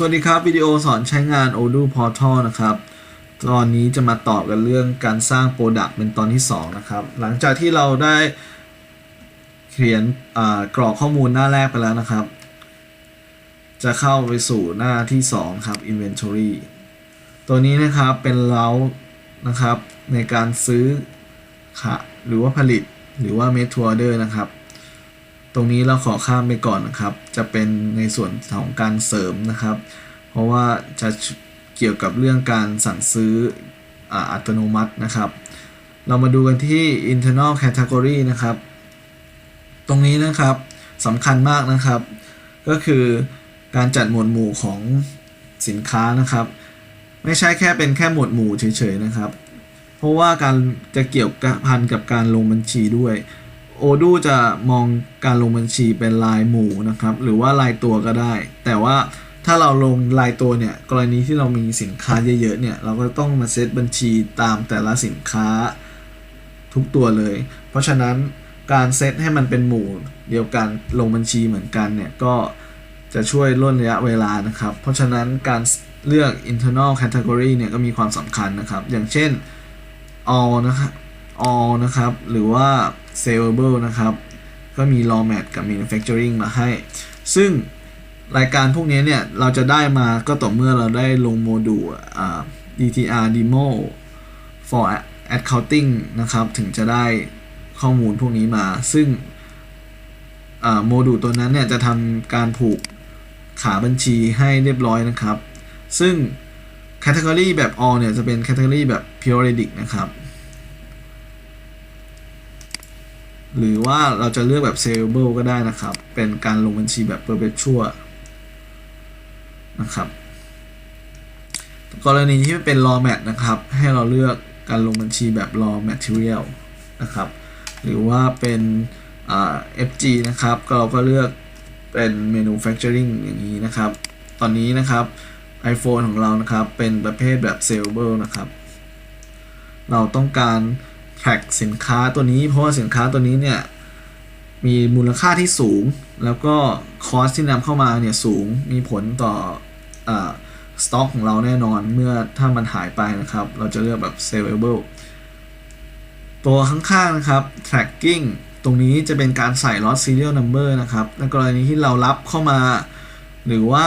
สวัสดีครับ วิดีโอสอนใช้งาน Odoo Portal นะครับ ตอนนี้จะมาตอบกันเรื่องการสร้างโปรดักต์เป็นตอนที่ 2 นะครับ หลังจากที่เราได้เขียนกรอกข้อมูลหน้าแรกไปแล้วนะครับ จะเข้าไปสู่หน้าที่ 2 ครับ Inventory ตัวนี้นะครับเป็นเล้านะครับในการซื้อขะหรือว่าผลิตหรือว่า Made to Order นะครับ รงนี้เราขอข้ามไปก่อนนะครับ จะเป็นในส่วนของการเสริมนะครับ เพราะว่าจะเกี่ยวกับเรื่องการสั่งซื้ออ,อัตโนมัตินะครับ เรามาดูกันที่ internal category นะครับ ตรงนี้นะครับสำคัญมากนะครับ ก็คือการจัดหมวดหมู่ของสินค้านะครับ ไม่ใช่แค่เป็นแค่หมวดหมู่เฉยๆนะครับ เพราะว่าการจะเกี่ยวกับพันกับการลงบัญชีด้วย โอดูจะมองการลงบัญชีเป็นลายหมู่นะครับ หรือว่าลายตัวก็ได้ แต่ว่าถ้าเราลงลายตัวเนี่ย กรณีที่เรามีสินค้าเยอะๆเนี่ย เราก็ต้องมาเซตบัญชีตามแต่ละสินค้าทุกตัวเลย เพราะฉะนั้นการเซตให้มันเป็นหมู่เดียวกันลงบัญชีเหมือนกันเนี่ยก็จะช่วยล่นระยะเวลานะครับ เพราะฉะนั้นการเลือก internal category เนี่ยก็มีความสำคัญนะครับ อย่างเช่น all นะครับ all นะครับ หรือว่า sellable นะครับ ก็มี raw mat กับ manufacturing มาให้ ซึ่งรายการพวกนี้เนี่ย เราจะได้มาก็ต่อเมื่อเราได้ลงโมดูล DTR demo for accounting นะครับ ถึงจะได้ข้อมูลพวกนี้มา ซึ่งโมดูลตัวนั้นเนี่ย จะทำการผูกขาบัญชีให้เรียบร้อยนะครับ ซึ่ง category แบบ all เนี่ย จะเป็น category แบบ periodic นะครับ หรือว่าเราจะเลือกแบบ sellable ก็ได้นะครับ เป็นการลงบัญชีแบบ perpetual นะครับ กรณีที่เป็น raw mat นะครับ ให้เราเลือกการลงบัญชีแบบ raw material นะครับ หรือว่าเป็นอ่า FG นะครับก็เราก็เลือกเป็น manufacturing อย่างนี้นะครับ ตอนนี้นะครับ iPhone ของเรานะครับ เป็นประเภทแบบ sellable นะครับ เราต้องการ track สินค้าตัวนี้ เพราะว่าสินค้าตัวนี้เนี่ยมีมูลค่าที่สูง แล้วก็คอสที่นำเข้ามาเนี่ยสูงมีผลต่ออสต็อกของเราแน่นอนเมื่อถ้ามันหายไปนะครับ เราจะเลือกแบบ sellable ตัวข้างๆนะครับ tracking ตรงนี้จะเป็นการใส่ lot serial number นะครับ ในกรณีที่เรารับเข้ามา หรือว่า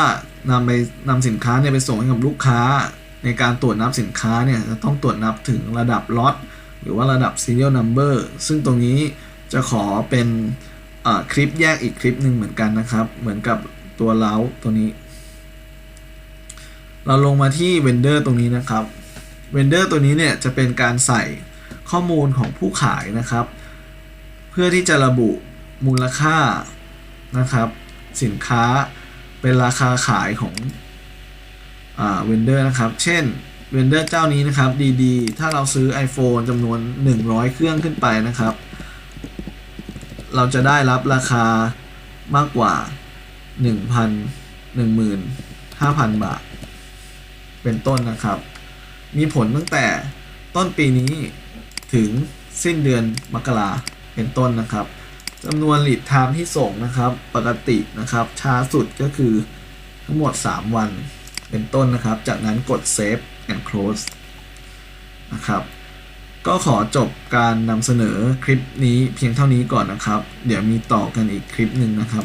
นำไปนำสินค้าเนี่ยไปส่งให้กับลูกค้า ในการตรวจนับสินค้าเนี่ยจะต้องตรวจนับถึงระดับล็อต หรือว่าระดับ serial number ซึ่งตรงนี้จะขอเป็นคลิปแยกอีกคลิปหนึ่งเหมือนกันนะครับ เหมือนกับตัวเล้าตัวนี้ เราลงมาที่ vendor ตรงนี้นะครับ vendor ตัวนี้เนี่ยจะเป็นการใส่ข้อมูลของผู้ขายนะครับ เพื่อที่จะระบุมูลค่านะครับ สินค้าเป็นราคาขายของอ่า vendor นะครับ เช่น vendor เจ้านี้นะครับดีๆ ถ้าเราซื้อ iPhone จำนวน 100 เครื่องขึ้นไปนะครับ เราจะได้รับราคามากกว่า 1,000 15,000 บาท เป็นต้นนะครับ มีผลตั้งแต่ต้นปีนี้ถึงสิ้นเดือนมกราเป็นต้นนะครับจำนวน lead time ที่ส่งนะครับ ปกตินะครับ ช้าสุดก็คือทั้งหมด 3 วันเป็นต้นนะครับ จากนั้นกด save and close นะครับ ก็ขอจบการนำเสนอคลิปนี้เพียงเท่านี้ก่อนนะครับ เดี๋ยวมีต่อกันอีกคลิปหนึ่งนะครับ